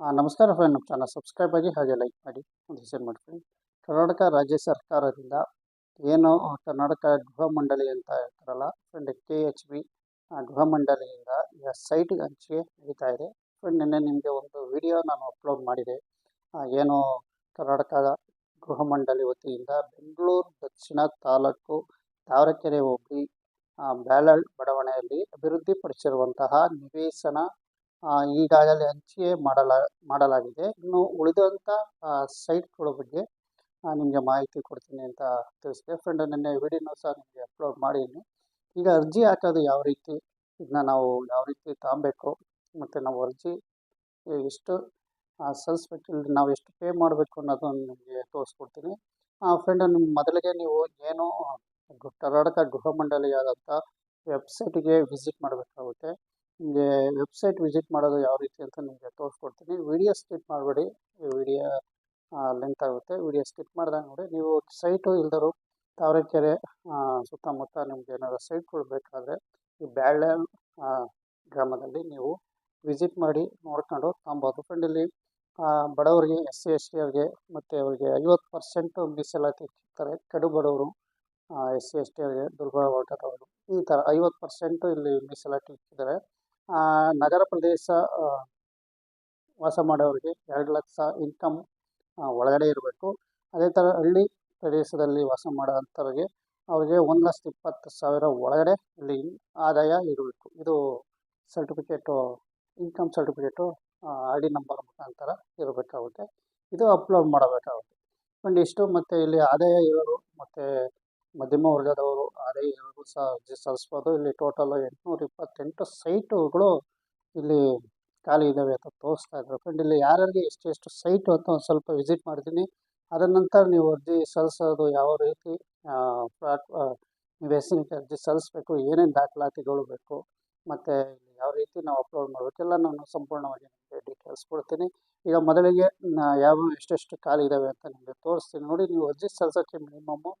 ನಮಸ್ಕಾರ ಫ್ರೆಂಡ್ ನಮ್ಮ channel subscribe ಆಗಿ ಹಾಗೆ ಲೈಕ್ ಮಾಡಿ ಒಂದು ಹೆಸರು ಮಾಡ್ಕೊಳ್ಳಿ. ಕರ್ನಾಟಕ ರಾಜ್ಯ ಸರ್ಕಾರದಿಂದ ಏನು ಕರ್ನಾಟಕ ಗೃಹ ಮಂಡಳಿ ಅಂತ ಹೇಳ್ತಾರಲ್ಲ ಫ್ರೆಂಡ್ ಕೆ ಎಚ್ ಬಿ ಗೃಹ ಮಂಡಳಿಯಿಂದ ಈಗ ಸೈಟ್ಗೆ ಹಂಚಿಕೆ ನಡೀತಾ ಇದೆ. ಫ್ರೆಂಡ್ ನಿನ್ನೆ ನಿಮಗೆ ಒಂದು ವಿಡಿಯೋ ನಾನು ಅಪ್ಲೋಡ್ ಮಾಡಿದೆ. ಏನು, ಕರ್ನಾಟಕ ಗೃಹ ಮಂಡಳಿ ವತಿಯಿಂದ ಬೆಂಗಳೂರು ದಕ್ಷಿಣ ತಾಲೂಕು ತಾವರೆಕೆರೆ ಹೋಬಳಿ ಬ್ಯಾಳಳ್ ಬಡಾವಣೆಯಲ್ಲಿ ಅಭಿವೃದ್ಧಿಪಡಿಸಿರುವಂತಹ ನಿವೇಶನ ಈಗಾಗಲೇ ಹಂಚಿಕೆ ಮಾಡಲ, ಮಾಡಲಾಗಿದೆ. ಇನ್ನು ಉಳಿದಂಥ ಸೈಟ್ಗಳ ಬಗ್ಗೆ ನಿಮಗೆ ಮಾಹಿತಿ ಕೊಡ್ತೀನಿ ಅಂತ ತಿಳಿಸಿದೆ. ಫ್ರೆಂಡ್ ನಿನ್ನೆ ವಿಡಿಯೋ ಸಹ ನಿಮಗೆ ಅಪ್ಲೋಡ್ ಮಾಡಿದ್ದೀನಿ. ಈಗ ಅರ್ಜಿ ಹಾಕೋದು ಯಾವ ರೀತಿ? ಇದನ್ನ ನಾವು ಯಾವ ರೀತಿ ತಗೊಬೇಕು ಮತ್ತು ನಾವು ಅರ್ಜಿ ಎಷ್ಟು ಸಲ್ಲಿಸ್ಬೇಕು ನಾವು ಎಷ್ಟು ಪೇ ಮಾಡಬೇಕು ಅನ್ನೋದನ್ನು ನಿಮಗೆ ತೋರಿಸ್ಕೊಡ್ತೀನಿ. ಫ್ರೆಂಡ್ ನಿಮ್ಮ ಮೊದಲಿಗೆ ನೀವು ಏನು ಕರ್ನಾಟಕ ಗೃಹ ಮಂಡಳಿಯಾದಂಥ ವೆಬ್ಸೈಟಿಗೆ ವಿಸಿಟ್ ಮಾಡಬೇಕಾಗುತ್ತೆ. ನಿಮಗೆ ವೆಬ್ಸೈಟ್ ವಿಸಿಟ್ ಮಾಡೋದು ಯಾವ ರೀತಿ ಅಂತ ನಿಮಗೆ ತೋರಿಸ್ಕೊಡ್ತೀನಿ. ವಿಡಿಯೋ ಸ್ಕಿಪ್ ಮಾಡಬೇಡಿ. ವಿಡಿಯೋ ಲೆಂತ್ ಆಗುತ್ತೆ. ವಿಡಿಯೋ ಸ್ಕಿಪ್ ಮಾಡಿದಾಗ ನೋಡಿ ನೀವು ಸೈಟು ಇಲ್ದರೂ ತಾವರೆಕೆರೆ ಸುತ್ತಮುತ್ತ ನಿಮ್ಗೆ ಏನಾದರೂ ಸೈಟ್ಗಳು ಬೇಕಾದರೆ ಈ ಬ್ಯಾಳೆ ಗ್ರಾಮದಲ್ಲಿ ನೀವು ವಿಸಿಟ್ ಮಾಡಿ ನೋಡ್ಕೊಂಡು ತಗೊಬೋದು ಫ್ರೆಂಡ್ ಇಲ್ಲಿ ಬಡವರಿಗೆ ಎಸ್ ಸಿ ಎಸ್ ಟಿ ಅವ್ರಿಗೆ ಮತ್ತು ಅವರಿಗೆ ಐವತ್ತು ಪರ್ಸೆಂಟು ಮೀಸಲಾತಿ ಇರ್ತಾರೆ ಕಡು ಬಡವರು ಎಸ್ ಸಿ ಎಸ್ ಟಿ ಅವರಿಗೆ ದುರ್ಬಲ ವರ್ಗದವರು ಈ ಥರ ಐವತ್ತು ಪರ್ಸೆಂಟು ಇಲ್ಲಿ ಮೀಸಲಾತಿ ಇಟ್ಟಿದ್ದಾರೆ. ಆ, ನಗರ ಪ್ರದೇಶ ವಾಸ ಮಾಡೋರಿಗೆ ಎರಡು ಲಕ್ಷ ಇನ್ಕಮ್ ಒಳಗಡೆ ಇರಬೇಕು. ಅದೇ ಥರ ಹಳ್ಳಿ ಪ್ರದೇಶದಲ್ಲಿ ವಾಸ ಮಾಡೋಂಥವ್ರಿಗೆ ಅವರಿಗೆ ಒಂದು ಲಕ್ಷದ ಇಪ್ಪತ್ತು ಸಾವಿರ ಒಳಗಡೆ ಇಲ್ಲಿ ಆದಾಯ ಇರಬೇಕು. ಇದು certificate income certificate I D number ಮುಖಾಂತರ ಇರಬೇಕಾಗುತ್ತೆ. ಇದು ಅಪ್ಲೋಡ್ ಮಾಡಬೇಕಾಗುತ್ತೆ. ಒಂದಿಷ್ಟು ಮತ್ತು ಇಲ್ಲಿ ಆದಾಯ ಇರೋರು ಮತ್ತು ಮಧ್ಯಮ ವರ್ಗದವರು ಆದಾಯ ಎರಡು ಸಹ ಅರ್ಜಿ ಸಲ್ಲಿಸ್ಬೋದು ಇಲ್ಲಿ ಟೋಟಲ್ ಎಂಟುನೂರ ಇಪ್ಪತ್ತೆಂಟು ಸೈಟುಗಳು ಇಲ್ಲಿ ಖಾಲಿ ಇದ್ದಾವೆ ಅಂತ ತೋರಿಸ್ತಾ ಇದ್ದಾರೆ. ಫ್ರೆಂಡ್ ಇಲ್ಲಿ ಯಾರ್ಯಾರಿಗೆ ಎಷ್ಟು ಸೈಟು ಅಂತ ಒಂದು ಸ್ವಲ್ಪ ವಿಸಿಟ್ ಮಾಡ್ತೀನಿ ಅದರ ನಂತರ ನೀವು ಅರ್ಜಿ ಸಲ್ಲಿಸೋದು ಯಾವ ರೀತಿ ಫ್ಲಾಟ್ ನೀವು ಹೆಸರಿಗೆ ಅರ್ಜಿ ಸಲ್ಲಿಸ್ಬೇಕು, ಏನೇನು ದಾಖಲಾತಿಗಳು ಬೇಕು, ಮತ್ತು ಯಾವ ರೀತಿ ನಾವು ಅಪ್ಲೋಡ್ ಮಾಡಬೇಕೆಲ್ಲ ನಾನು ಸಂಪೂರ್ಣವಾಗಿ ನಿಮಗೆ ಡೀಟೇಲ್ಸ್ ಕೊಡ್ತೀನಿ. ಈಗ ಮೊದಲಿಗೆ ಯಾವ, ಎಷ್ಟೆಷ್ಟು ಖಾಲಿ ಇದ್ದಾವೆ ಅಂತ ನಿಮಗೆ ತೋರಿಸ್ತೀನಿ. ನೋಡಿ, ನೀವು ಅರ್ಜಿ ಸಲ್ಲಿಸೋಕ್ಕೆ ಮಿನಿಮಮ್ಮು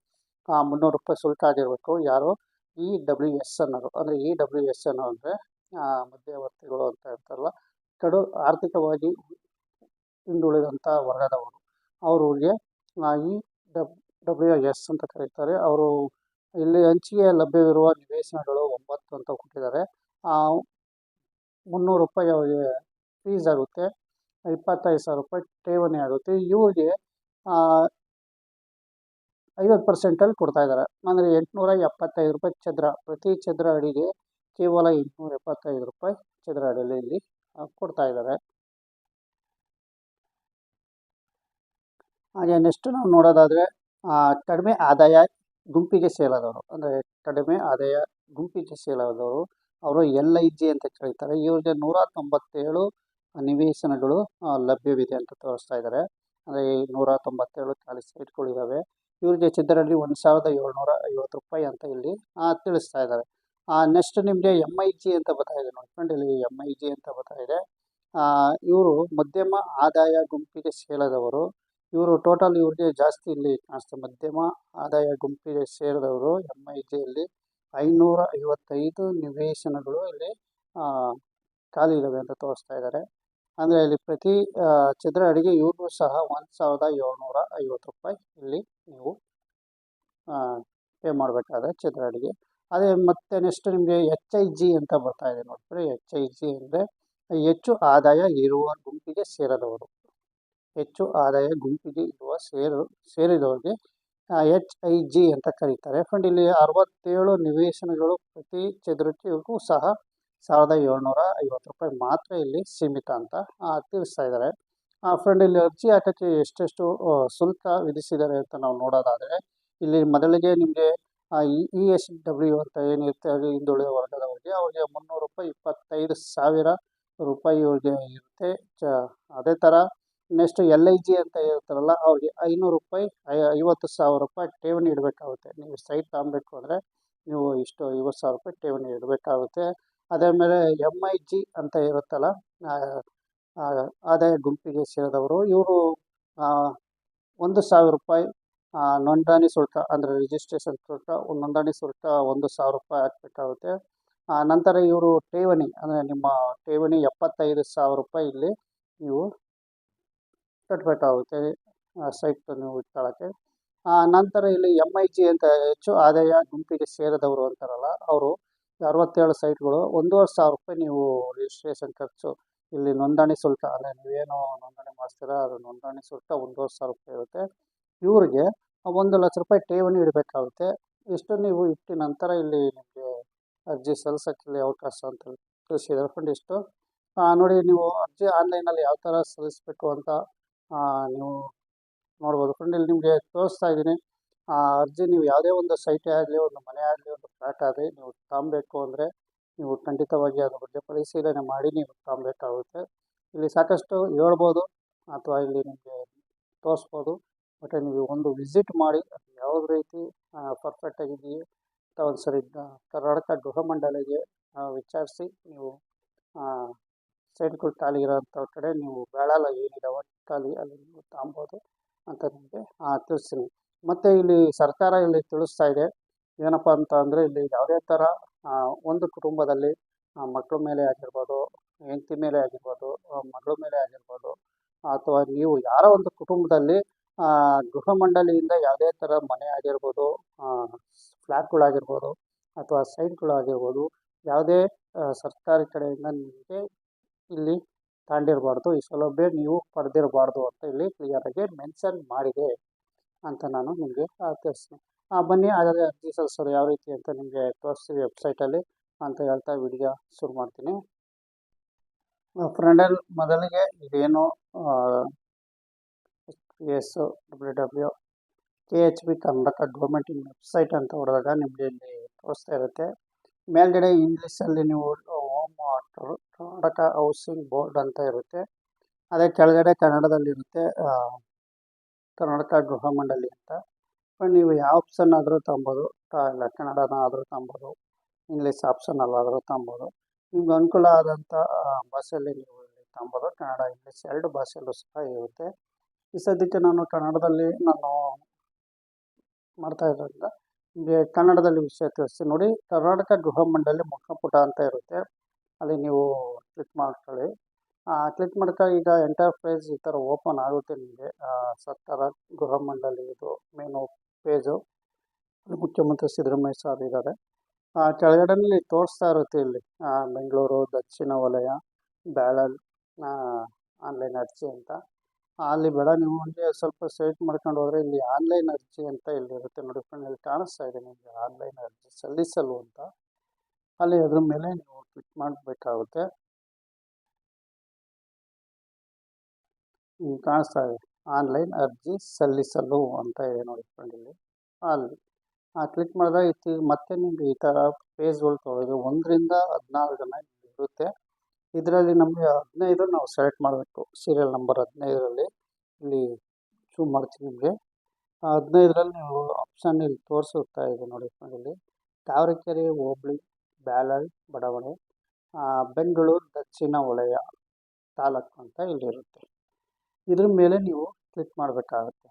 ಮುನ್ನೂರು ರೂಪಾಯಿ ಶುಲ್ಕ ಆಗಿರಬೇಕು. ಯಾರು? ಇ ಡಬ್ಲ್ಯೂ ಎಸ್ ಅನ್ನೋರು. ಅಂದರೆ ಇ ಡಬ್ಲ್ಯೂ ಎಸ್ ಅನ್ನೋ ಅಂದರೆ ಮಧ್ಯವರ್ತಿಗಳು ಅಂತ ಇರ್ತಾರಲ್ಲ ಕಡು, ಆರ್ಥಿಕವಾಗಿ ಹಿಂದುಳಿದಂಥ ವರ್ಗದವರು. ಅವ್ರಿಗೆ ಇ ಡಬ್ ಡಬ್ಲ್ಯೂ ಎಸ್ ಅಂತ ಕರೀತಾರೆ. ಅವರು ಇಲ್ಲಿ ಹಂಚಿಗೆ ಲಭ್ಯವಿರುವ ನಿವೇಶನಗಳು ಒಂಬತ್ತು ಅಂತ ಕೊಟ್ಟಿದ್ದಾರೆ. ಮುನ್ನೂರು ರೂಪಾಯಿ ಅವರಿಗೆ ಫೀಸ್ ಆಗುತ್ತೆ. ಇಪ್ಪತ್ತೈದು ಸಾವಿರ ರೂಪಾಯಿ ಠೇವಣಿ ಆಗುತ್ತೆ. ಇವ್ರಿಗೆ ಐವತ್ತು ಪರ್ಸೆಂಟಲ್ಲಿ ಕೊಡ್ತಾ ಇದ್ದಾರೆ. ಅಂದರೆ ಎಂಟುನೂರ ಎಪ್ಪತ್ತೈದು ರೂಪಾಯಿ ಚದರ ಪ್ರತಿ ಚದರ ಅಡಿಗೆ ಕೇವಲ ಎಂಟುನೂರ ಎಪ್ಪತ್ತೈದು ರೂಪಾಯಿ ಚದರ ಅಡಿಯಲ್ಲಿ ಇಲ್ಲಿ ಕೊಡ್ತಾ ಇದ್ದಾರೆ. ಹಾಗೆ ನೆಕ್ಸ್ಟ್ ನಾವು ನೋಡೋದಾದರೆ ಕಡಿಮೆ ಆದಾಯ ಗುಂಪಿಗೆ ಸೇಲಾದವರು ಅಂದರೆ ಕಡಿಮೆ ಆದಾಯ ಗುಂಪಿಗೆ ಸೇಲಾದವರು ಅವರು ಎಲ್ ಐ ಜಿ ಅಂತ ಕರೀತಾರೆ. ಇವರಿಗೆ ನೂರ ತೊಂಬತ್ತೇಳು ನಿವೇಶನಗಳು ಲಭ್ಯವಿದೆ ಅಂತ ತೋರಿಸ್ತಾ ಇದ್ದಾರೆ. ಅಂದರೆ ನೂರ ತೊಂಬತ್ತೇಳು ಖಾಲಿ ಸೈಟ್ಗಳಿದ್ದಾವೆ ಇವ್ರಿಗೆ ಚಿದ್ದರಲ್ಲಿ ಒಂದು ಸಾವಿರದ ಏಳ್ನೂರ ಐವತ್ತು ರೂಪಾಯಿ ಅಂತ ಇಲ್ಲಿ ತಿಳಿಸ್ತಾ ಇದ್ದಾರೆ ನೆಕ್ಸ್ಟ್ ನಿಮಗೆ ಎಂ ಐ ಜಿ ಅಂತ ಬರ್ತಾ ಇದೆ ನೋಡ್ಕೊಂಡು ಇಲ್ಲಿ ಎಂ ಐ ಜಿ ಅಂತ ಬರ್ತಾ ಇದೆ. ಇವರು ಮಧ್ಯಮ ಆದಾಯ ಗುಂಪಿಗೆ ಸೇರದವರು. ಇವರು ಟೋಟಲ್ ಇವ್ರಿಗೆ ಜಾಸ್ತಿ ಇಲ್ಲಿ ಕಾಣಿಸ್ತಾರೆ ಮಧ್ಯಮ ಆದಾಯ ಗುಂಪಿಗೆ ಸೇರಿದವರು ಎಂ ಐ ಜಿಯಲ್ಲಿ ಐನೂರ ಐವತ್ತೈದು ನಿವೇಶನಗಳು ಇಲ್ಲಿ ಖಾಲಿ ಇದ್ದಾವೆ ಅಂತ ತೋರಿಸ್ತಾ ಇದ್ದಾರೆ ಅಂದರೆ ಇಲ್ಲಿ ಪ್ರತಿ ಚದರ ಅಡಿಗೆ ಇವ್ರಿಗೂ ಸಹ ಒಂದು ಸಾವಿರದ ಏಳ್ನೂರ ಐವತ್ತು ರೂಪಾಯಿ ಇಲ್ಲಿ ನೀವು ಪೇ ಮಾಡಬೇಕಾದ್ರೆ ಚದರ ಅಡಿಗೆ. ಅದೇ ಮತ್ತೆ ನೆಕ್ಸ್ಟ್ ನಿಮಗೆ ಎಚ್ ಐ ಜಿ ಅಂತ ಬರ್ತಾ ಇದೆ ನೋಡ್ರಿ. ಎಚ್ ಐ ಜಿ ಅಂದರೆ ಹೆಚ್ಚು ಆದಾಯ ಇರುವ ಗುಂಪಿಗೆ ಸೇರದವರು. ಹೆಚ್ಚು ಆದಾಯ ಗುಂಪಿಗೆ ಇರುವ ಸೇರು, ಸೇರಿದವರಿಗೆ ಎಚ್ ಐ ಜಿ ಅಂತ ಕರೀತಾರೆ. ಫ್ರೆಂಡ್ ಇಲ್ಲಿ ಅರವತ್ತೇಳು ನಿವೇಶನಗಳು ಪ್ರತಿ ಚದರಕ್ಕೆ ಸಹ ಸಾವಿರದ ಏಳ್ನೂರ ಐವತ್ತು ರೂಪಾಯಿ ಮಾತ್ರ ಇಲ್ಲಿ ಸೀಮಿತ ಅಂತ ತಿಳಿಸ್ತಾ ಇದ್ದಾರೆ. ಫ್ರೆಂಡ್ ಇಲ್ಲಿ ಅರ್ಜಿ ಹಾಕೋಕ್ಕೆ ಎಷ್ಟೆಷ್ಟು ಶುಲ್ಕ ವಿಧಿಸಿದ್ದಾರೆ ಅಂತ ನಾವು ನೋಡೋದಾದರೆ, ಇಲ್ಲಿ ಮೊದಲಿಗೆ ನಿಮಗೆ ಇ ಎಸ್ ಡಬ್ಲ್ಯೂ ಅಂತ ಏನಿರುತ್ತೆ, ಅದು ಹಿಂದುಳಿದ ವರ್ಗದವರಿಗೆ ಅವರಿಗೆ ಮುನ್ನೂರು ರೂಪಾಯಿ ಇಪ್ಪತ್ತೈದು ಸಾವಿರ ರೂಪಾಯಿ ಅವ್ರಿಗೆ ಇರುತ್ತೆ. ಚ, ಅದೇ ಥರ ನೆಕ್ಸ್ಟ್ ಎಲ್ ಐ ಜಿ ಅಂತ ಇರ್ತಾರಲ್ಲ ಅವ್ರಿಗೆ ಐನೂರು ರೂಪಾಯಿ, ಐ, ಐವತ್ತು ಸಾವಿರ ರೂಪಾಯಿ ಠೇವಣಿ ಇಡಬೇಕಾಗುತ್ತೆ. ನೀವು ಸೈಟ್ ತಗೊಬೇಕು ಅಂದರೆ ನೀವು ಇಷ್ಟು ಐವತ್ತು ಸಾವಿರ ರೂಪಾಯಿ ಠೇವಣಿ ಇಡಬೇಕಾಗುತ್ತೆ. ಅದೇ ಮೇಲೆ ಎಂ ಐ ಜಿ ಅಂತ ಇರುತ್ತಲ್ಲ ಆದಾಯ ಗುಂಪಿಗೆ ಸೇರಿದವರು, ಇವರು ಒಂದು ಸಾವಿರ ರೂಪಾಯಿ ನೋಂದಣಿ ಶುಲ್ಕ ಅಂದರೆ ರಿಜಿಸ್ಟ್ರೇಷನ್ ಶುಲ್ಕ, ನೋಂದಣಿ ಶುಲ್ಕ ಒಂದು ಸಾವಿರ ರೂಪಾಯಿ ಹಾಕಬೇಕಾಗುತ್ತೆ. ನಂತರ ಇವರು ಠೇವಣಿ ಅಂದರೆ ನಿಮ್ಮ ಠೇವಣಿ ಎಪ್ಪತ್ತೈದು ಸಾವಿರ ರೂಪಾಯಿ ಇಲ್ಲಿ ನೀವು ಕಟ್ಟಬೇಕಾಗುತ್ತೆ ಸೈಟ್ ನೀವು ಇಟ್ಕೊಳ್ಳೋಕ್ಕೆ. ನಂತರ ಇಲ್ಲಿ ಎಂ ಐ ಜಿ ಅಂತ ಹೆಚ್ಚು ಆದಾಯ ಗುಂಪಿಗೆ ಸೇರಿದವರು ಅಂತಾರಲ್ಲ, ಅವರು ಅರವತ್ತೇಳು ಸೈಟ್ಗಳು ಒಂದೂವರೆ ಸಾವಿರ ರೂಪಾಯಿ ನೀವು ರಿಜಿಸ್ಟ್ರೇಷನ್ ಖರ್ಚು. ಇಲ್ಲಿ ನೋಂದಣಿ ಶುಲ್ಕ, ಅಂದರೆ ನೀವೇನು ನೋಂದಣಿ ಮಾಡಿಸ್ತೀರಾ ಅದು ನೋಂದಣಿ ಶುಲ್ಕ ಒಂದೂವರೆ ಸಾವಿರ ರೂಪಾಯಿ ಇರುತ್ತೆ. ಇವ್ರಿಗೆ ಒಂದು ಲಕ್ಷ ರೂಪಾಯಿ ಠೇವಣಿ ಇಡಬೇಕಾಗುತ್ತೆ. ಇಷ್ಟು ನೀವು ಇಟ್ಟ ನಂತರ ಇಲ್ಲಿ ನಿಮಗೆ ಅರ್ಜಿ ಸಲ್ಲಿಸೋಕ್ಕೆ ಅವಕಾಶ ಅಂತ ತಿಳಿಸಿದ್ದಾರೆ ಫ್ರೆಂಡ್ ಇಷ್ಟು. ನೋಡಿ ನೀವು ಅರ್ಜಿ ಆನ್ಲೈನಲ್ಲಿ ಯಾವ ಥರ ಸಲ್ಲಿಸಬೇಕು ಅಂತ ನೀವು ನೋಡ್ಬೋದು. ಫ್ರೆಂಡ್ ಇಲ್ಲಿ ನಿಮಗೆ ತೋರಿಸ್ತಾ ಇದ್ದೀನಿ. ಆ ಅರ್ಜಿ ನೀವು ಯಾವುದೇ ಒಂದು ಸೈಟೇ ಆಗಲಿ, ಒಂದು ಮನೆ ಆಗಲಿ, ಒಂದು ಫ್ಲಾಟ್ ಆಗಲಿ, ನೀವು ತಗೊಬೇಕು ಅಂದರೆ ನೀವು ಖಂಡಿತವಾಗಿ ಅದ್ರ ಬಗ್ಗೆ ಪರಿಶೀಲನೆ ಮಾಡಿ ನೀವು ತಗೊಬೇಕಾಗುತ್ತೆ ಇಲ್ಲಿ ಸಾಕಷ್ಟು ಹೇಳ್ಬೋದು ಅಥವಾ ಇಲ್ಲಿ ನಿಮಗೆ ತೋರಿಸ್ಬೋದು, ಬಟ್ ನೀವು ಒಂದು ವಿಸಿಟ್ ಮಾಡಿ, ಅದು ಯಾವ ರೀತಿ ಪರ್ಫೆಕ್ಟ್ ಆಗಿದೆಯೇ ಅಂತ ಒಂದು ಸರಿ ಕರ್ನಾಟಕ ಗೃಹ ಮಂಡಳಿಗೆ ವಿಚಾರಿಸಿ ನೀವು ಸೈಟ್ಗಳು ಖಾಲಿ ಇರೋಂಥ ಕಡೆ ನೀವು ಬೇಡಲ್ಲ, ಏನಿದಾವೆ ಖಾಲಿ ಅಲ್ಲಿ ನೀವು ತಗೊಬೋದು ಅಂತ ನಿಮಗೆ ತಿಳಿಸ್ತೀನಿ. ಮತ್ತು ಇಲ್ಲಿ ಸರ್ಕಾರ ಇಲ್ಲಿ ತಿಳಿಸ್ತಾ ಇದೆ. ಏನಪ್ಪಾ ಅಂತ ಅಂದ್ರೆ ಇಲ್ಲಿ ಯಾವುದೇ ತರ ಒಂದು ಕುಟುಂಬದಲ್ಲಿ ಮಕ್ಕಳ ಮೇಲೆ ಆಗಿರ್ಬೋದು ಹೆಂಡತಿ ಮೇಲೆ ಆಗಿರ್ಬೋದು ಆ, ಮಗಳ ಮೇಲೆ ಆಗಿರ್ಬೋದು ಅಥವಾ ನೀವು ಯಾರೋ ಒಂದು ಕುಟುಂಬದಲ್ಲಿ ಆ, ಗೃಹ ಮಂಡಳಿಯಿಂದ ಯಾವುದೇ ತರ ಮನೆ ಆಗಿರ್ಬೋದು ಫ್ಲ್ಯಾಟ್ಗಳಾಗಿರ್ಬೋದು ಅಥವಾ ಸೈಟ್ಗಳಾಗಿರ್ಬೋದು ಯಾವುದೇ ಸರ್ಕಾರಿ ಕಡೆಯಿಂದ ನಿಮಗೆ ಇಲ್ಲಿ ತಾಂಡಿರಬಾರ್ದು. ಈ ಸೌಲಭ್ಯ ನೀವು ಪಡೆದಿರಬಾರ್ದು ಅಂತ ಇಲ್ಲಿ ಕ್ಲಿಯರಾಗಿ ಮೆನ್ಷನ್ ಮಾಡಿದೆ. ಅಂತ ನಾನು ನಿಮಗೆ ತಿಳಿಸ್ತೀನಿ ಬನ್ನಿ, ಹಾಗಾದರೆ ಅರ್ಜಿ ಸಲ್ಲಿಸೋದು ಯಾವ ರೀತಿ ಅಂತ ನಿಮಗೆ ತೋರಿಸ್ತೀವಿ ವೆಬ್ಸೈಟಲ್ಲಿ ಅಂತ ಹೇಳ್ತಾ ವಿಡಿಯೋ ಶುರು ಮಾಡ್ತೀನಿ. ಫ್ರೆಂಡಲ್ಲಿ ಮೊದಲಿಗೆ ಇದೇನು S W W K H B Karnataka government website ಅಂತ ಹೊಡೆದಾಗ ನಿಮಗೆ ಇಲ್ಲಿ ತೋರಿಸ್ತಾ ಇರುತ್ತೆ. ಮೇಲ್ಗಡೆ ಇಂಗ್ಲೀಷಲ್ಲಿ ನೀವು ಹೋಮ್ ಕರ್ನಾಟಕ ಹೌಸಿಂಗ್ ಬೋರ್ಡ್ ಅಂತ ಇರುತ್ತೆ. ಅದೇ ಕೆಳಗಡೆ ಕನ್ನಡದಲ್ಲಿರುತ್ತೆ ಕರ್ನಾಟಕ ಗೃಹ ಮಂಡಳಿ ಅಂತ. ನೀವು ಯಾವ ಆಪ್ಷನ್ ಆದರೂ ತಗೊಬೋದು. ಇಲ್ಲ ಕನ್ನಡನ ಆದರೂ ತಗೊಬೋದು. ಇಂಗ್ಲೀಷ್ ಆಪ್ಷನಲ್ಲಾದರೂ ತಗೊಬೋದು. ನಿಮ್ಗೆ ಅನುಕೂಲ ಆದಂಥ ಭಾಷೆಯಲ್ಲಿ ನೀವು ಇಲ್ಲಿ ತಗೊಬೋದು. ಕನ್ನಡ ಇಂಗ್ಲೀಷ್ ಎರಡು ಭಾಷೆಯಲ್ಲೂ ಸಹ ಇರುತ್ತೆ. ಈ ಸದ್ಯಕ್ಕೆ ನಾನು ಕನ್ನಡದಲ್ಲಿ ನಾನು ಮಾಡ್ತಾ ಇರೋದ್ರಿಂದ ನಿಮಗೆ ಕನ್ನಡದಲ್ಲಿ ವಿಷಯ ತಿಳಿಸಿ ನೋಡಿ, ಕರ್ನಾಟಕ ಗೃಹ ಮಂಡಳಿ ಮುಖಪುಟ ಅಂತ ಇರುತ್ತೆ. ಅಲ್ಲಿ ನೀವು ಕ್ಲಿಕ್ ಮಾಡ್ಕೊಳ್ಳಿ. ಕ್ಲಿಕ್ ಮಾಡ್ತಾ ಈಗ ಎಂಟರ್ ಪೇಜ್ ಈ ಥರ ಓಪನ್ ಆಗುತ್ತೆ ನಿಮಗೆ. ಸರ್ಕಾರ ಗೃಹ ಮಂಡಳಿ ಇದು ಮೇನು ಪೇಜು ಅಲ್ಲಿ ಮುಖ್ಯಮಂತ್ರಿ ಸಿದ್ದರಾಮಯ್ಯ ಸರ್ ಇದ್ದಾರೆ ಆ, ಕೆಳಗಡೆನಲ್ಲಿ ತೋರಿಸ್ತಾ ಇರುತ್ತೆ ಇಲ್ಲಿ. ಬೆಂಗಳೂರು ದಕ್ಷಿಣ ವಲಯ ಬ್ಯಾಳಲ್ ಆನ್ಲೈನ್ ಅರ್ಜಿ ಅಂತ. ಅಲ್ಲಿ ಬೇಡ ನೀವು ಹಂಗೆ ಸ್ವಲ್ಪ ಸೈಟ್ ಮಾಡ್ಕೊಂಡು ಹೋದರೆ ಇಲ್ಲಿ ಆನ್ಲೈನ್ ಅರ್ಜಿ ಅಂತ ಇಲ್ಲಿ ಇರುತ್ತೆ ನೋಡಿ ಫ್ರೆಂಡ್ ಇಲ್ಲಿ ಕಾಣಿಸ್ತಾ ಇದೆ ನಿಮಗೆ ಆನ್ಲೈನ್ ಅರ್ಜಿ ಸಲ್ಲಿಸಲು ಅಂತ. ಅಲ್ಲಿ ಅದ್ರ ಮೇಲೆ ನೀವು ಕ್ಲಿಕ್ ಮಾಡಬೇಕಾಗುತ್ತೆ. ಕಾಣಿಸ್ತಾ ಇದೆ. ಆನ್ಲೈನ್ ಅರ್ಜಿ ಸಲ್ಲಿಸಲು ಅಂತ ಇದೆ ನೋಡಿ ಫ್ರೆಂಡ್ ಇಲ್ಲಿ. ಅಲ್ಲಿ ಕ್ಲಿಕ್ ಮಾಡಿದಾಗ ಇತ್ತು ಮತ್ತೆ ನಿಮಗೆ ಈ ಥರ ಪೇಜ್ಗಳು ತೊಗೊಳೋದು ಒಂದರಿಂದ ಹದಿನಾರು ಜನ ಇರುತ್ತೆ. ಇದರಲ್ಲಿ ನಮಗೆ ಹದಿನೈದು ನಾವು ಸೆಲೆಕ್ಟ್ ಮಾಡಬೇಕು. ಸೀರಿಯಲ್ ನಂಬರ್ ಹದಿನೈದರಲ್ಲಿ ಇಲ್ಲಿ ಶೂ ಮಾಡ್ತೀವಿ ನಿಮಗೆ. ಹದಿನೈದರಲ್ಲಿ ನೀವು ಆಪ್ಷನ್ ಇಲ್ಲಿ ತೋರಿಸುತ್ತಾ ಇದೆ ನೋಡಿ ಫ್ರೆಂಡ್ ಇಲ್ಲಿ. ತಾವರೆಕೆರೆ ಹೋಬಳಿ ಬ್ಯಾಳಲ್ ಬಡಾವಣೆ ಬೆಂಗಳೂರು, ದಕ್ಷಿಣ ವಲಯ ತಾಲೂಕು ಅಂತ ಇಲ್ಲಿರುತ್ತೆ ಇದ್ರ ಮೇಲೆ ನೀವು ಕ್ಲಿಕ್ ಮಾಡಬೇಕಾಗುತ್ತೆ.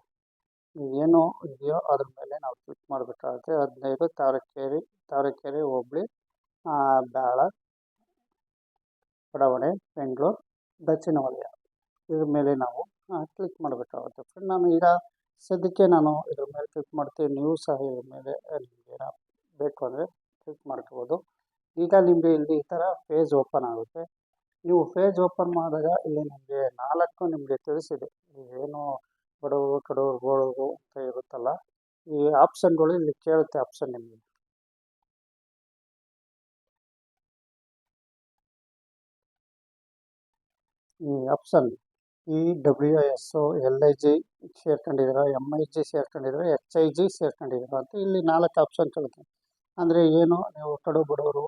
ಏನು ಇದೆಯೋ ಅದ್ರ ಮೇಲೆ ನಾವು ಕ್ಲಿಕ್ ಮಾಡಬೇಕಾಗುತ್ತೆ. ಹದಿನೈದು, ತಾರಕೆರೆ ತಾರಕೆರೆ, ಹೋಬಳಿ ಬ್ಯಾಳ, ಬಡಾವಣೆ, ಬೆಂಗಳೂರು, ದಕ್ಷಿಣ ವಲಯ. ಇದ್ರ ಮೇಲೆ ನಾವು ಕ್ಲಿಕ್ ಮಾಡಬೇಕಾಗುತ್ತೆ ಫ್ರೆಂಡ್ ನಾನು ಈಗ ಸದ್ಯಕ್ಕೆ ನಾನು ಇದ್ರ ಮೇಲೆ ಕ್ಲಿಕ್ ಮಾಡ್ತೀನಿ. ನೀವು ಸಹ ಇದ್ರ ಮೇಲೆ ನಿಮಗೆ ಬೇಕು ಅಂದರೆ ಕ್ಲಿಕ್ ಮಾಡ್ಕೋಬೋದು. ಈಗ ನಿಮಗೆ ಇಲ್ಲಿ ಈ ಥರ ಪೇಜ್ ಓಪನ್ ಆಗುತ್ತೆ. ನೀವು ಪೇಜ್ ಓಪನ್ ಮಾಡಿದಾಗ ಇಲ್ಲಿ ನಿಮಗೆ ನಾಲ್ಕು ನಿಮಗೆ ತಿಳಿಸಿದೆ. ಏನು ಬಡವರು, ಕಡವರು ಅಂತ ಇರುತ್ತಲ್ಲ, ಈ ಆಪ್ಷನ್ಗಳು ಇಲ್ಲಿ ಕೇಳುತ್ತೆ ಆಪ್ಷನ್ ನಿಮಗೆ. ಈ option E W S L I G ಸೇರ್ಕೊಂಡಿದ್ದೀರಾ M I G ಸೇರ್ಕೊಂಡಿದ್ದೀರಾ ಎಚ್ ಐ ಜಿ ಸೇರ್ಕೊಂಡಿದ್ದೀರಾ ಅಂತ ಇಲ್ಲಿ ನಾಲ್ಕು ಆಪ್ಷನ್ ಕೇಳುತ್ತೆ. ಅಂದರೆ ಏನು, ನೀವು ಕಡು, ಬಡವರು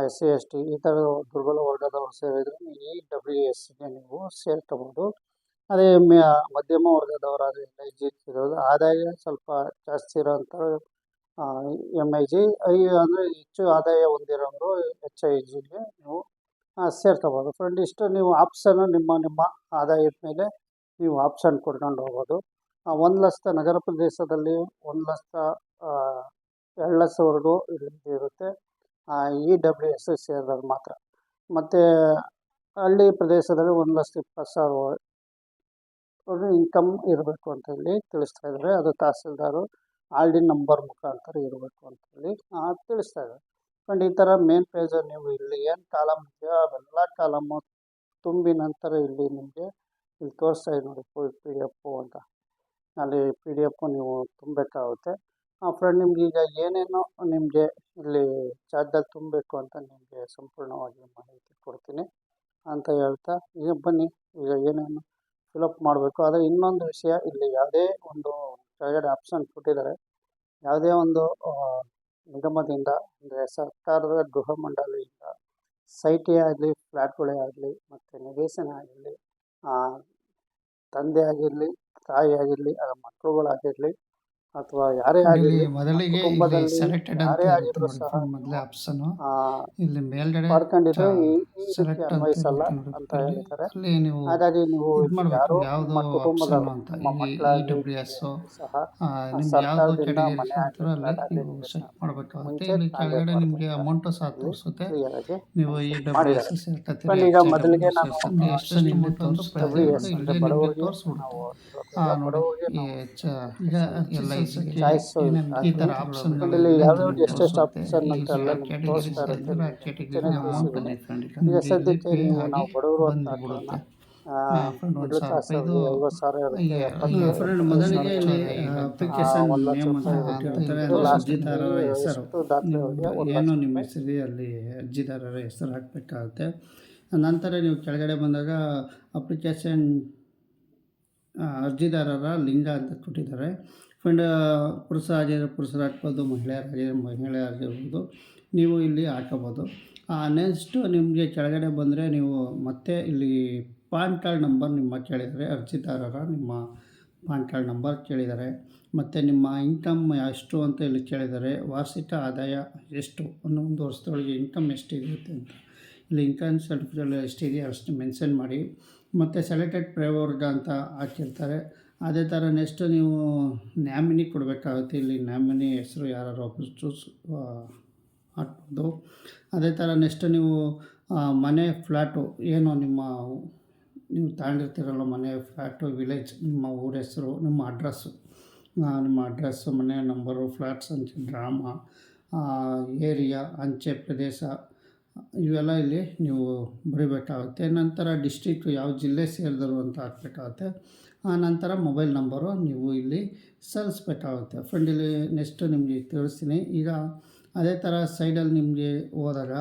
ಎಸ್ ಸಿ ಎಸ್ ಟಿ ಈ ಥರ ದುರ್ಬಲ ವರ್ಗದವರು ಸೇರಿದರೆ ಇ ಡಬ್ಲ್ಯೂ ಸಿಗೆ ನೀವು ಸೇರ್ಕೋಬೋದು ಅದೇ ಮಧ್ಯಮ ವರ್ಗದವರಾದರೆ ಎಲ್ ಐ ಜಿ ಇರೋದು ಆದಾಯ ಸ್ವಲ್ಪ ಜಾಸ್ತಿ ಇರೋಂಥ ಎಂ ಐ ಜಿ, ಐ, ಅಂದರೆ ಹೆಚ್ಚು ಆದಾಯ ಹೊಂದಿರೋರು ಎಚ್ ಐ ಜಿಗೆ ನೀವು ಸೇರ್ಕೋಬೋದು ಫ್ರೆಂಡ್ ಇಷ್ಟು ನೀವು ಆಪ್ಷನ್ ನಿಮ್ಮ ನಿಮ್ಮ ಆದಾಯದ ಮೇಲೆ ನೀವು ಆಪ್ಷನ್ ಕೊಡ್ಕೊಂಡು ಹೋಗೋದು. ಒಂದು ಲಕ್ಷ ನಗರ ಪ್ರದೇಶದಲ್ಲಿ ಒಂದು ಲಕ್ಷ ಎರಡು ಲಕ್ಷವರೆಗೂ ಇರುತ್ತೆ ಇ ಡಬ್ಲ್ಯೂ ಎಸ್ ಸೇರಿದಾಗ ಮಾತ್ರ. ಮತ್ತು ಹಳ್ಳಿ ಪ್ರದೇಶದಲ್ಲಿ ಒಂದು ಲಕ್ಷ ಇಪ್ಪತ್ತು ಸಾವಿರ ಇನ್ಕಮ್ ಇರಬೇಕು ಅಂತ ಹೇಳಿ ತಿಳಿಸ್ತಾ ಇದ್ದಾರೆ. ಅದು ತಹಸೀಲ್ದಾರು ಆರ್ ಡಿ ನಂಬರ್ ಮುಖಾಂತರ ಇರಬೇಕು ಅಂತ ಹೇಳಿ ತಿಳಿಸ್ತಾ ಇದ್ದಾರೆ. ಫ್ರೆಂಡ್ ಈ ಥರ ಮೇನ್ ಪೇಜ್ ನೀವು ಇಲ್ಲಿ ಏನು ಕಾಲಮ್ ಇದೆಯೋ ಅವೆಲ್ಲ ಕಾಲಮ್ಮು ತುಂಬಿ ನಂತರ ಇಲ್ಲಿ ನಿಮಗೆ ಇಲ್ಲಿ ತೋರಿಸ್ತಾ ಇದೆ ನೋಡಿ ಪಿ ಡಿ ಎಫು ಅಂತ. ಅಲ್ಲಿ ಪಿ ಡಿ ಎಫು ನೀವು ತುಂಬಬೇಕಾಗುತ್ತೆ. ಫ್ರೆಂಡ್ ನಿಮ್ಗೆ ಈಗ ಏನೇನೋ ನಿಮಗೆ ಇಲ್ಲಿ ಚಾರ್ಜಲ್ಲಿ ತುಂಬಬೇಕು ಅಂತ ನಿಮಗೆ ಸಂಪೂರ್ಣವಾಗಿ ಮಾಹಿತಿ ಕೊಡ್ತೀನಿ ಅಂತ ಹೇಳ್ತಾ, ಈಗ ಬನ್ನಿ, ಈಗ ಏನೇನು ಫಿಲಪ್ ಮಾಡಬೇಕು. ಆದರೆ ಇನ್ನೊಂದು ವಿಷಯ, ಇಲ್ಲಿ ಯಾವುದೇ ಒಂದು ಕೆಳಗಡೆ ಆಪ್ಷನ್ ಕೊಟ್ಟಿದ್ದಾರೆ. ಯಾವುದೇ ಒಂದು ನಿಗಮದಿಂದ, ಅಂದರೆ ಸರ್ಕಾರದ ಗೃಹ ಮಂಡಳಿಯಿಂದ, ಸೈಟೇ ಆಗಲಿ ಫ್ಲ್ಯಾಟ್ಗಳೇ ಆಗಲಿ, ಮತ್ತು ನಿವೇಶನ ಆಗಿರಲಿ ತಂದೆ ಆಗಿರಲಿ, ತಾಯಿ ಆಗಿರಲಿ ಅದರ ಮಕ್ಕಳುಗಳಾಗಿರಲಿ ಅಥವಾ ಯಾರೇ ಆಗಲಿ ಮೊದಲಿಗೆ ಇಲ್ಲಿ ಕುಟುಂಬದಲ್ಲಿ ಸೆಲೆಕ್ಟೆಡ್ ಅಂತ ಯಾರೇ ಇರುತ್ತೆ ಆಗಿದ್ರು ನೋಡಿ ಸಹ ಫ್ರೆಂಡ್ ಮೊದಲೇ ಆಪ್ಷನ್. ಆ, ಇಲ್ಲಿ ಮೇಲ್ಗಡೆ ಮಾಡ್ಕೊಂಡಿದ್ರೆ ಈ ಈ ರೀತಿ ಸೆಲೆಕ್ಟ್ ಅಂತ ಅನ್ವಯಿಸಲ್ಲ ಇರುತ್ತೆ ನೋಡಿ ಅಂತ ಅಲ್ಲಿ ಹೇಳ್ತಾರೆ. ಅಲ್ಲಿ ನೀವು ಹಾಗಾಗಿ ನೀವು ಇದು ಮಾಡಬೇಕು. ಯಾರು ಯಾವುದು ನಿಮ್ಮ ಕುಟುಂಬದ ಆಪ್ಷನ್ ಅಂತ. ನಿಮ್ಮ ಇಲ್ಲಿ ಇ ಮಕ್ಕಳಾಗಲಿ ಡಬ್ಲ್ಯೂ ಎಸ್ ಸಹ ನಿಮ್ಗೆ ಯಾವುದು ಸರ್ಕಾರದಿಂದ ಕ್ಯಾಟಗರಿ ಮನೆ ಅಂತಾರೋ ಅಲ್ಲಿ ನೀವು ನಿವೇಶನ ಸೆಲೆಕ್ಟ್ ಮಾಡಬೇಕಾಗುತ್ತೆ ಮುಂಚೆ ಇಲ್ಲಿ target ಕೆಳಗಡೆ ನಿಮಗೆ ಮಾಡ್ಬೇಕು. ಅಮೌಂಟು ಸಹ ತೋರಿಸುತ್ತೆ. ಕ್ಲಿಯರ್ ನೀವು ಇ ಡಬ್ಲ್ಯೂ ಮಾಡಿದ್ದಾರೆ. ಎಸ್ ಸೇರ್ಕತ್ತೀರಿ ಬನ್ನಿ ಈಗ ಮೊದಲಿಗೆ ನಾನು ಸೇರ್ಕತ್ತೀರಿ ಎಷ್ಟು ಅಮೌಂಟ್ ಅಂತ ಡಬ್ಲ್ಯೂ ಎಸ್ ಇಲ್ಲಿ ಅಂದರೆ ನಿಮಗೆ ಬಡವರಿಗೆ ನಾವು ಹಾ ಇರೋದೆಲ್ಲ ನೋಡಿ. ಬಡವರಿಗೆ ಈ ನಾವು ಚ- ಈಗ ಎಲ್ ಈ ಆಪ್ಷನ್ ಎಷ್ಟೆಷ್ಟು ಆಪ್ಷನ್ ಅಂತ ಎಲ್ಲ ನಿಮ್ಗೆ ತೋರಿಸ್ತಾ ಇರುತ್ತೆ ಚೆನ್ನಾಗಿ ಅಮೌಂಟ್ ತಿಳಿಸಿದ್ದೀನಿ. ಈಗ ಸದ್ಯಕ್ಕೆ ನಾವು ಬಡವರು ಅಂತ ಹಾಕೋಣ. ಆ, ಫ್ರೆಂಡ್ ಮೊದಲಿಗೆ ಅಪ್ಲಿಕೇಶನ್ ನೇಮ್ ಅಂತ ಕೊಟ್ಟಿರ್ತಾರೆ ಅರ್ಜಿದಾರರ ಹೆಸರು. ಏನು ನಿಮ್ಮ ಹೆಸರಿ ಅಲ್ಲಿ ಅರ್ಜಿದಾರರ ಹೆಸರು ಹಾಕಬೇಕಾಗುತ್ತೆ. ನಂತರ ನೀವು ಕೆಳಗಡೆ ಬಂದಾಗ ಅಪ್ಲಿಕೇಶನ್ ಅರ್ಜಿದಾರರ ಲಿಂಗ ಅಂತ ಕೊಟ್ಟಿದ್ದಾರೆ. ಫ್ರೆಂಡ್ ಪುರುಷ ಆಗಿರೋ ಪುರುಷರು ಹಾಕ್ಬೋದು ಮಹಿಳೆಯರಾಗಿರೋ ಮಹಿಳೆಯರಾಗಿರ್ಬೋದು, ನೀವು ಇಲ್ಲಿ ಹಾಕೋಬೋದು. ನೆಕ್ಸ್ಟು ನಿಮಗೆ ಕೆಳಗಡೆ ಬಂದರೆ ನೀವು ಮತ್ತೆ ಇಲ್ಲಿ ಪಾನ್ ಕಾರ್ಡ್ ನಂಬರ್ ನಿಮ್ಮ ಕೇಳಿದರೆ, ಅರ್ಜಿದಾರರ ನಿಮ್ಮ ಪಾನ್ ಕಾರ್ಡ್ ನಂಬರ್ ಕೇಳಿದ್ದಾರೆ ಮತ್ತು ನಿಮ್ಮ ಇನ್ಕಮ್ ಎಷ್ಟು ಅಂತ ಇಲ್ಲಿ ಕೇಳಿದ್ದಾರೆ ವಾರ್ಷಿಕ ಆದಾಯ ಎಷ್ಟು ಅನ್ನೋ ಒಂದು ವರ್ಷದೊಳಗೆ ಇನ್ಕಮ್ ಎಷ್ಟು ಇರುತ್ತೆ ಅಂತ ಇಲ್ಲಿ ಇನ್ಕಮ್ ಸರ್ಟಿಫಿಕೇಟ್ ಎಷ್ಟಿದೆಯೋ ಅಷ್ಟು ಮೆನ್ಷನ್ ಮಾಡಿ, ಮತ್ತು ಸೆಲೆಕ್ಟೆಡ್ ಪ್ರವರ್ಗ ಅಂತ ಹಾಕಿರ್ತಾರೆ. ಅದೇ ಥರ ನೆಕ್ಸ್ಟ್ ನೀವು ನ್ಯಾಮಿನಿ ಕೊಡಬೇಕಾಗುತ್ತೆ. ಇಲ್ಲಿ ನ್ಯಾಮಿನಿ ಹೆಸರು ಯಾರು ಒಬ್ಬರು ಹಾಕ್ಬೋದು. ಅದೇ ಥರ ನೆಕ್ಸ್ಟ್ ನೀವು ಮನೆ ಫ್ಲ್ಯಾಟು ಏನು ನಿಮ್ಮ, ನೀವು ತಗೊಂಡಿರ್ತೀರಲ್ಲ ಮನೆ ಫ್ಲ್ಯಾಟು, ವಿಲೇಜ್, ನಿಮ್ಮ ಊರ ಹೆಸರು, ನಿಮ್ಮ ಅಡ್ರೆಸ್ಸು. ನಿಮ್ಮ ಅಡ್ರೆಸ್ಸು, ಮನೆ ನಂಬರು ಫ್ಲ್ಯಾಟ್ಸ್ ಸಂಖ್ಯೆ, ಗ್ರಾಮ ಏರಿಯಾ, ಅಂಚೆ, ಪ್ರದೇಶ, ಇವೆಲ್ಲ ಇಲ್ಲಿ ನೀವು ಬರೀಬೇಕಾಗುತ್ತೆ. ನಂತರ ಡಿಸ್ಟ್ರಿಕ್ಟು ಯಾವ ಜಿಲ್ಲೆ ಸೇರಿದರು ಅಂತ ಹಾಕ್ಬೇಕಾಗುತ್ತೆ. ಆ ನಂತರ ಮೊಬೈಲ್ ನಂಬರು ನೀವು ಇಲ್ಲಿ ಸಲ್ಲಿಸ್ಬೇಕಾಗುತ್ತೆ. ಫ್ರೆಂಡ್ ಇಲ್ಲಿ ನೆಕ್ಸ್ಟು ನಿಮಗೆ ತಿಳಿಸ್ತೀನಿ. ಈಗ ಅದೇ ಥರ ಸೈಡಲ್ಲಿ ನಿಮಗೆ ಹೋದಾಗ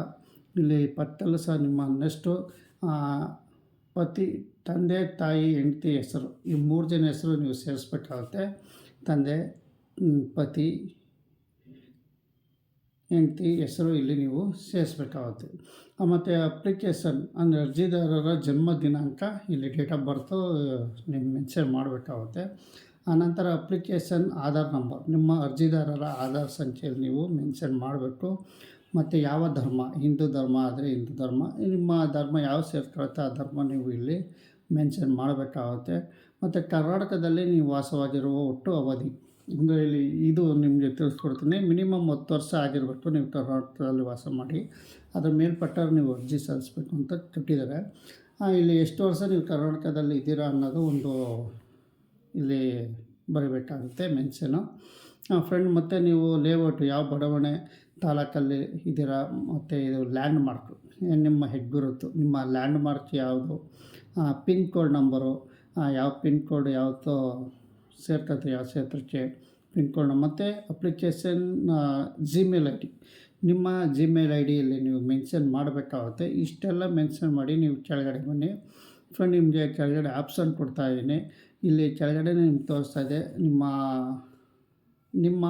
ಇಲ್ಲಿ ಪಕ್ಕದಲ್ಲೂ ಸಹ ನಿಮ್ಮ ನೆಕ್ಸ್ಟು ಪತಿ, ತಂದೆ, ತಾಯಿ, ಹೆಂಡತಿ ಹೆಸರು ಈ ಮೂರು ಜನ ಹೆಸರು ನೀವು ಸೇರಿಸ್ಬೇಕಾಗುತ್ತೆ. ತಂದೆ ಪತಿ ಹೆಂಡತಿ ಹೆಸರು ಇಲ್ಲಿ ನೀವು ಸೇರಿಸ್ಬೇಕಾಗುತ್ತೆ. ಮತ್ತು ಅಪ್ಲಿಕೇಶನ್ ಅಂದರೆ ಅರ್ಜಿದಾರರ ಜನ್ಮ ದಿನಾಂಕ, ಇಲ್ಲಿ ಡೇಟ್ ಆಫ್ ಬರ್ತು ನೀವು ಮೆನ್ಷನ್ ಮಾಡಬೇಕಾಗುತ್ತೆ. ಆನಂತರ ಅಪ್ಲಿಕೇಶನ್ ಆಧಾರ್ ನಂಬರ್ ನಿಮ್ಮ ಅರ್ಜಿದಾರರ ಆಧಾರ್ ಸಂಖ್ಯೆಯಲ್ಲಿ ನೀವು ಮೆನ್ಷನ್ ಮಾಡಬೇಕು. ಮತ್ತು ಯಾವ ಧರ್ಮ, ಹಿಂದೂ ಧರ್ಮ ಆದರೆ ಹಿಂದೂ ಧರ್ಮ, ನಿಮ್ಮ ಧರ್ಮ ಯಾವ ಸೇರ್ಕೊಳುತ್ತೆ ಆ ಧರ್ಮ ನೀವು ಇಲ್ಲಿ ಮೆನ್ಷನ್ ಮಾಡಬೇಕಾಗುತ್ತೆ. ಮತ್ತು ಕರ್ನಾಟಕದಲ್ಲಿ ನೀವು ವಾಸವಾಗಿರುವ ಒಟ್ಟು ಅವಧಿ. ಅಂದರೆ ಇಲ್ಲಿ ಇದು ನಿಮಗೆ ತಿಳಿಸ್ಕೊಡ್ತೀನಿ. ಮಿನಿಮಮ್ ಹತ್ತು ವರ್ಷ ಆಗಿರಬೇಕು ನೀವು ಕರ್ನಾಟಕದಲ್ಲಿ ವಾಸ ಮಾಡಿ, ಅದರ ಮೇಲ್ಪಟ್ಟ ನೀವು ಅರ್ಜಿ ಸಲ್ಲಿಸ್ಬೇಕು ಅಂತ ಕೊಟ್ಟಿದ್ದಾರೆ. ಇಲ್ಲಿ ಎಷ್ಟು ವರ್ಷ ನೀವು ಕರ್ನಾಟಕದಲ್ಲಿ ಇದ್ದೀರಾ ಅನ್ನೋದು ಒಂದು ಇಲ್ಲಿ ಬರಬೇಕಾಗುತ್ತೆ, ಮೆನ್ಷನು. ಫ್ರೆಂಡ್ ಮತ್ತು ನೀವು ಲೇಔಟ್ ಯಾವ ಬಡಾವಣೆ ತಾಲೂಕಲ್ಲಿ ಇದ್ದೀರಾ, ಮತ್ತು ಇದು ಲ್ಯಾಂಡ್ ಮಾರ್ಕ್ ನಿಮ್ಮ ಹೆಡ್ ಗುರುತು, ನಿಮ್ಮ ಲ್ಯಾಂಡ್ ಮಾರ್ಕ್ ಯಾವುದು ಪಿನ್ ಕೋಡ್ ನಂಬರು ಯಾವ ಪಿನ್ ಕೋಡ್ ಯಾವತ್ತೋ ಸೇರ್ತದೆ ಆ ಕ್ಷೇತ್ರಕ್ಕೆ ಪಿನ್ ಮತ್ತು ಅಪ್ಲಿಕೇಶನ್ ಜಿಮೇಲ್ ಐ ಡಿ. ನಿಮ್ಮ ಜಿಮೇಲ್ ಐ ಡಿಯಲ್ಲಿ ನೀವು ಮೆನ್ಷನ್ ಮಾಡಬೇಕಾಗುತ್ತೆ. ಇಷ್ಟೆಲ್ಲ ಮೆನ್ಷನ್ ಮಾಡಿ ನೀವು ಕೆಳಗಡೆ ಬನ್ನಿ. ಫ್ರೆಂಡ್ ನಿಮಗೆ ಕೆಳಗಡೆ ಆಪ್ಷನ್ ಕೊಡ್ತಾ ಇದ್ದೀನಿ. ಇಲ್ಲಿ ಕೆಳಗಡೆ ನಿಮ್ಗೆ ತೋರಿಸ್ತಾ ಇದೆ. ನಿಮ್ಮ ನಿಮ್ಮ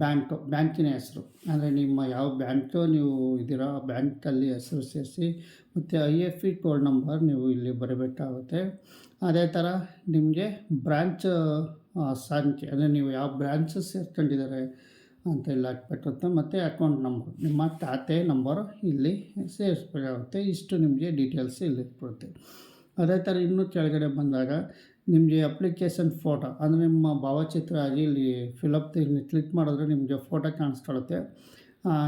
ಬ್ಯಾಂಕು, ಬ್ಯಾಂಕಿನ ಹೆಸರು. ಅಂದರೆ ನಿಮ್ಮ ಯಾವ ಬ್ಯಾಂಕು ನೀವು ಇದ್ದೀರಾ ಬ್ಯಾಂಕಲ್ಲಿ ಹೆಸರು ಸೇರಿಸಿ, ಮತ್ತು I F E code number ನೀವು ಇಲ್ಲಿ ಬರಬೇಕಾಗುತ್ತೆ. ಅದೇ ಥರ ನಿಮಗೆ ಬ್ರ್ಯಾಂಚ್ ಸಂಖ್ಯೆ, ಅಂದರೆ ನೀವು ಯಾವ ಬ್ರ್ಯಾಂಚ್ ಸೇರ್ಕೊಂಡಿದ್ದಾರೆ ಅಂತ ಇಲ್ಲಿ ಹಾಕ್ಬೇಕಾಗುತ್ತೆ. ಮತ್ತು ಅಕೌಂಟ್ ನಂಬರ್, ನಿಮ್ಮ ಖಾತೆ ನಂಬರ್ ಇಲ್ಲಿ ಸೇರಿಸ್ಬೇಕಾಗುತ್ತೆ. ಇಷ್ಟು ನಿಮಗೆ ಡೀಟೇಲ್ಸ್ ಇಲ್ಲಿ ಕೊಡುತ್ತೆ ಅದೇ ಥರ ಇನ್ನೂ ಕೆಳಗಡೆ ಬಂದಾಗ ನಿಮಗೆ ಅಪ್ಲಿಕೇಶನ್ ಫೋಟೋ ಅಂದರೆ ನಿಮ್ಮ ಭಾವಚಿತ್ರ ಆಗಿ ಇಲ್ಲಿ ಫಿಲಪ್ ಕ್ಲಿಕ್ ಮಾಡಿದ್ರೆ ನಿಮಗೆ ಫೋಟೋ ಕಾಣಿಸ್ಕೊಳ್ಳುತ್ತೆ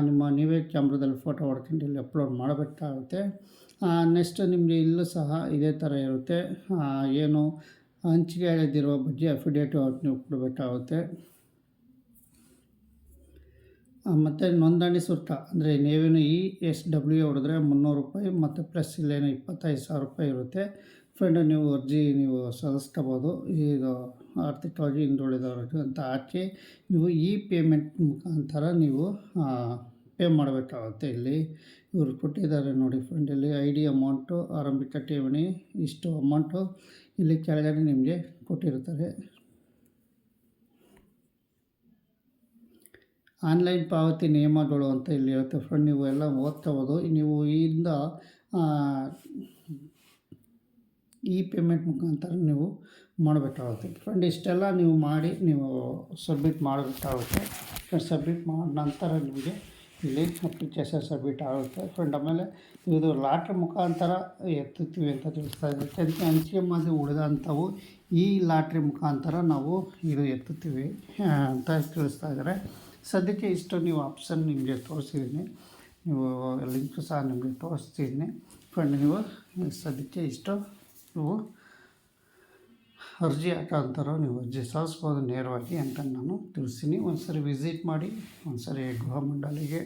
ನಿಮ್ಮ ನೀವೇ ಕ್ಯಾಮ್ರಾದಲ್ಲಿ ಫೋಟೋ ಹೊಡ್ಕೊಂಡು ಇಲ್ಲಿ ಅಪ್ಲೋಡ್ ಮಾಡಬೇಕಾಗುತ್ತೆ. ನೆಕ್ಸ್ಟ್ ನಿಮಗೆ ಇಲ್ಲೂ ಸಹ ಇದೇ ಥರ ಇರುತ್ತೆ. ಏನು ಹಂಚಿಕೆ ಆಗದಿರುವ ಬಗ್ಗೆ ಅಫಿಡೇಟಿವ್ ನೀವು ಕೊಡಬೇಕಾಗುತ್ತೆ. ಮತ್ತು ನೋಂದಣಿ ಸುತ್ತ ಅಂದರೆ ನೀವೇನು ಇ ಎಸ್ ಡಬ್ಲ್ಯೂ ಹೊಡೆದ್ರೆ ಮುನ್ನೂರು ರೂಪಾಯಿ, ಮತ್ತು ಪ್ಲಸ್ ಇಲ್ಲೇನು ಇಪ್ಪತ್ತೈದು ಸಾವಿರ ರೂಪಾಯಿ ಇರುತ್ತೆ. ಫ್ರೆಂಡ್ ನೀವು ಅರ್ಜಿ ನೀವು ಸಲ್ಲಿಸ್ಕೋಬೋದು. ಈಗ ಆರ್ಥಿಕವಾಗಿ ಹಿಂದುಳಿದವ್ರಿಗೆ ಅಂತ ಹಾಕಿ ನೀವು ಇ ಪೇಮೆಂಟ್ ಮುಖಾಂತರ ನೀವು ಪೇ ಮಾಡಬೇಕಾಗುತ್ತೆ ಇಲ್ಲಿ. ಇವರು ಕೊಟ್ಟಿದ್ದಾರೆ ನೋಡಿ ಫ್ರೆಂಡ್ ಇಲ್ಲಿ ಐ ಡಿ ಅಮೌಂಟು ಆರಂಭಿಕ ಠೇವಣಿ, ಇಷ್ಟು ಅಮೌಂಟು ಇಲ್ಲಿ ಕೆಳಗಡೆ ನಿಮಗೆ ಕೊಟ್ಟಿರ್ತಾರೆ. ಆನ್ಲೈನ್ ಪಾವತಿ ನಿಯಮಗಳು ಅಂತ ಇಲ್ಲಿ ಇರುತ್ತೆ ಫ್ರೆಂಡ್ ನೀವು ಎಲ್ಲ ಓದ್ಕೋಬೋದು. ನೀವು ಇಲ್ಲಿಂದ ಇ ಪೇಮೆಂಟ್ ಮುಖಾಂತರ ನೀವು ಮಾಡಬೇಕಾಗುತ್ತೆ. ಫ್ರೆಂಡ್, ಇಷ್ಟೆಲ್ಲ ನೀವು ಮಾಡಿ, ನೀವು ಸಬ್ಮಿಟ್ ಮಾಡಬೇಕಾಗುತ್ತೆ. ಫ್ರೆಂಡ್, ಸಬ್ಮಿಟ್ ಮಾಡಿದ ನಂತರ ನಿಮಗೆ ಇಲ್ಲಿ ಅಪ್ಲಿಕೇಶನ್ ಸಬ್ಮಿಟ್ ಆಗುತ್ತೆ. ಫ್ರೆಂಡ್, ಆಮೇಲೆ ಇದು ಲಾಟ್ರಿ ಮುಖಾಂತರ ಎತ್ತುತ್ತೀವಿ ಅಂತ ತಿಳಿಸ್ತಾ ಇದೆ. ಯಾಕೆಂದರೆ ಅಂಚೆ ಮಾಡಿ ಉಳಿದಂಥವು ಈ ಲಾಟ್ರಿ ಮುಖಾಂತರ ನಾವು ಇದು ಎತ್ತುತ್ತೀವಿ ಅಂತ ತಿಳಿಸ್ತಾ ಇದ್ದಾರೆ. ಸದ್ಯಕ್ಕೆ ಇಷ್ಟು ನೀವು ಆಪ್ಷನ್ ನಿಮಗೆ ತೋರಿಸಿದ್ದೀನಿ. ನೀವು ಲಿಂಕ್ ಸಹ ನಿಮಗೆ ತೋರಿಸ್ತಿದ್ದೀನಿ ಫ್ರೆಂಡ್, ನೀವು ಸದ್ಯಕ್ಕೆ ಇಷ್ಟು ನೀವು ಅರ್ಜಿ ಹಾಕೋಂಥರ ನೀವು ಅರ್ಜಿ ಸಲ್ಲಿಸ್ಬೋದು ನೇರವಾಗಿ ಅಂತ ನಾನು ತಿಳಿಸ್ತೀನಿ. ಒಂದು ಸರಿ ವಿಸಿಟ್ ಮಾಡಿ ಒಂದು ಸರಿ ಗೃಹ ಮಂಡಳಿಗೆ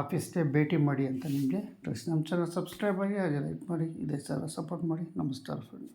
ಆಫೀಸ್ಗೆ ಭೇಟಿ ಮಾಡಿ ಅಂತ ನಿಮಗೆ ತಿಳಿಸಿ ನಮ್ಮ ಚಾನಲ್ ಸಬ್ಸ್ಕ್ರೈಬ್ ಆಗಿ ಹಾಗೆ ಲೈಕ್ ಮಾಡಿ, ಇದೇ ಥರ ಸಪೋರ್ಟ್ ಮಾಡಿ. ನಮಸ್ಕಾರ ಫ್ರೆಂಡ್